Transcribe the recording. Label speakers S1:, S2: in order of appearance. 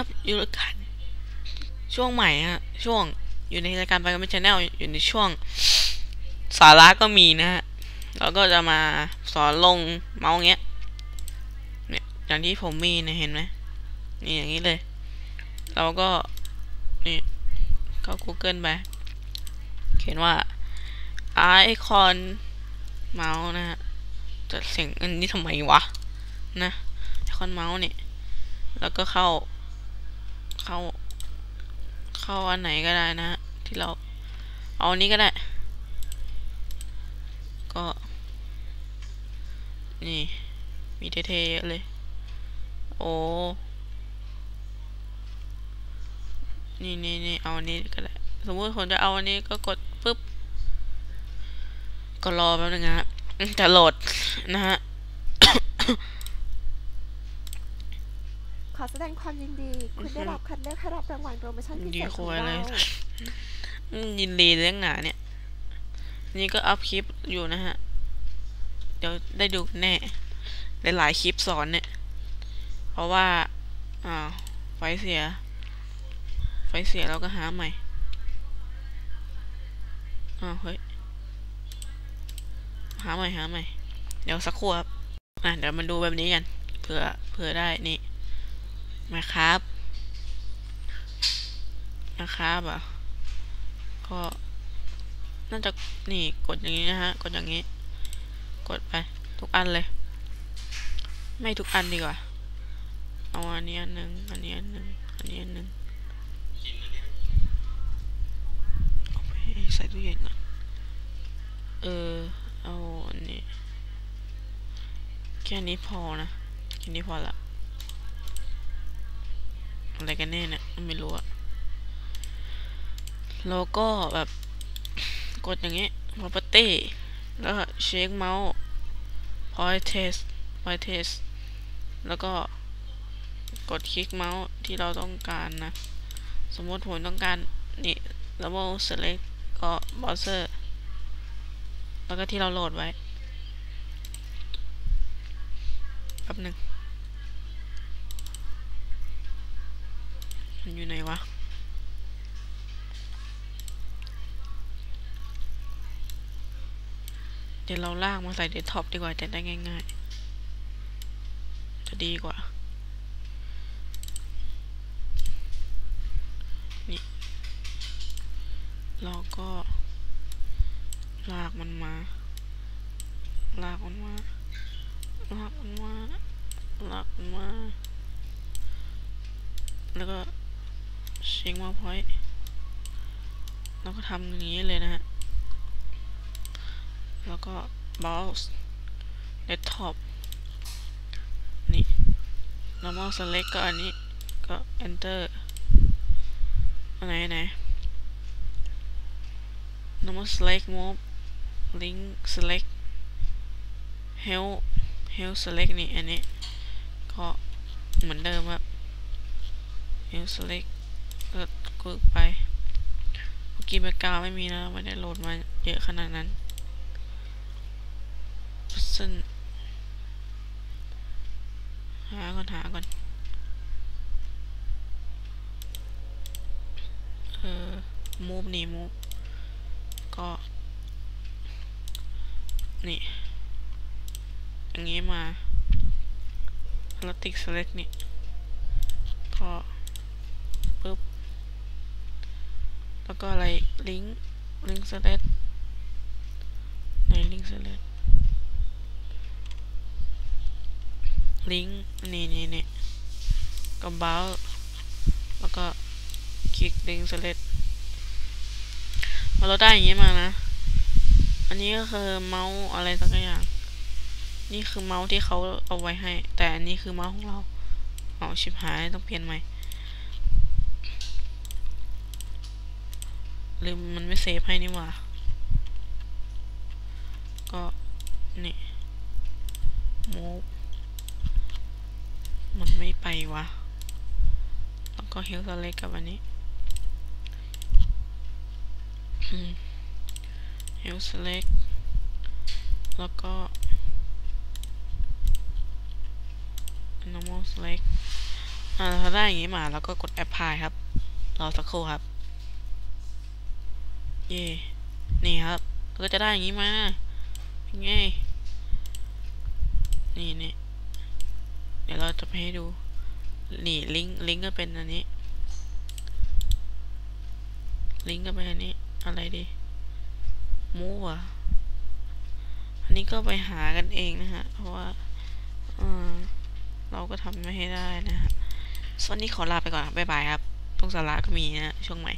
S1: วัสดีครับอยู่รายการช่วงใหม่ฮะช่วงอยู่ในรายการไปกันเป็นชแนลอยู่ในช่วง สาระก็มีนะฮะแล้วก็จะมาสอนลงเมาส์เงี้ยเนี่ยอย่างที่ผมมีเนี่ยเห็นไหมนี่อย่างนี้เลย เราก็นี่เข้า Google ไปเขียนว่า icon เมาส์นะฮะจะเสียงอันนี้ทำไมวะนะไอคอนเมาส์เนี่ยแล้วก็เข้า เข้า เข้าอันไหนก็ได้นะ ที่เราเอาอันนี้ก็ได้ ก็ นี่ มีเท่ๆเยอะเลย โอ้นี่นี่นี่เอาอันนี้ก็ได้ สมมติผมจะเอาอันนี้ก็กดปุ๊บ ก็รอแป๊บนึงนะฮะจะโหลดนะฮะ
S2: ข อแสดงความยินดี คุณได้รับคัดเลือกให้รับรางวัลโปรโมชั่นพิเศ
S1: ดี
S2: ษของเรา
S1: เลยอืมยินดีเรื่องหนาเนี่ย นี่ก็อัพคลิปอยู่นะฮะ เดี๋ยวได้ดูแน่ หลายๆคลิปสอนเนี่ย เพราะว่า อ่า ไฟเสีย ไฟเสียเราก็หาใหม่ อ้าวเฮ้ย หาใหม่หาใหม่ เดี๋ยวสักครู่ครับ อะเดี๋ยวมาดูแบบนี้กัน เผื่อ เผื่อได้นี่ มาครับนะครับอะก็น่าจะนี่กดอย่างนี้นะฮะกดอย่างนี้ กดไปทุกอันเลย ไม่ทุกอันดีกว่าเอาอันนี้อันหนึ่งอันนี้อันหนึ่งอันนี้อันหนึ่งเอาไปใส่ตู้เย็นก่อนเออเอาอันนี้แค่นี้พอนะแค่นี้พอละ อะไรกันแน่เนี่ยไม่รู้อะแล้วก็แบบกดอย่างนี้ property แล้วก็เช็คเมาส์ point test point test แล้วก็กดคลิกเมาส์ที่เราต้องการนะ สมมติผมต้องการนี่ double select ก็ browser แล้วก็ที่เราโหลดไว้แป๊บหนึ่ง มันอยู่ไหนวะ เดี๋ยวเราลากมาใส่เดสก์ท็อปดีกว่าจะได้ง่ายๆ จะดีกว่า นี่ เราก็ลากมันมา ลากมันมา ลากมันมา ลากมันมา แล้วก็ เช็คมาพอยต์แล้วก็ทำอย่างนี้เลยนะฮะ แล้วก็ browse desktop นี่ normal select ก็อันนี้ก็ enter อันไหนอันไหน normal select move link select help help select นี่ อันนี้ ก็เหมือนเดิมครับ help select ก็กดไปเมื่อกี้แบกาวไม่มีนะไม่ได้โหลดมาเยอะขนาดนั้นซึ่งหาก่อนหาก่อนเออมูฟนี่มูฟก็นี่อย่างงี้มาแล้วติ๊ก select นี่ก็ปึ๊บ แล้วก็อะไรลิงก์ลิงก์ select ในลิงก์ select ลิงก์นี่นี่นี่ก็ browse แล้วก็คลิกลิงก์ select พอเราได้อย่างนี้มานะ อันนี้ก็คือเมาส์อะไรสักอย่าง นี่คือเมาส์ที่เขาเอาไว้ให้ แต่อันนี้คือเมาส์ของเรา เอาชิบหายต้องเปลี่ยนใหม่ ลืมมันไม่เซฟให้นี่หว่า ก็นี่ move มันไม่ไปวะ แล้วก็ health select กับอันนี้ health select แล้วก็ normal select อ่าถ้าได้อย่างนี้มาแล้วก็กดแอปพลายครับ รอสักครู่ครับ เย่นี่ครับก็จะได้อย่างนี้มาไงนี่นี่เดี๋ยวเราจะไปให้ดู นี่ลิงก์ลิงก์ก็เป็นอันนี้ ลิงก์ก็เป็นอันนี้ อะไรดีมูอะอันนี้ก็ไปหากันเองนะฮะ เพราะว่าเออเราก็ทำไม่ให้ได้นะฮะสวันนี้ขอลาไปก่อน บ๊ายบายครับทุกสาระก็มีนะช่วงใหม่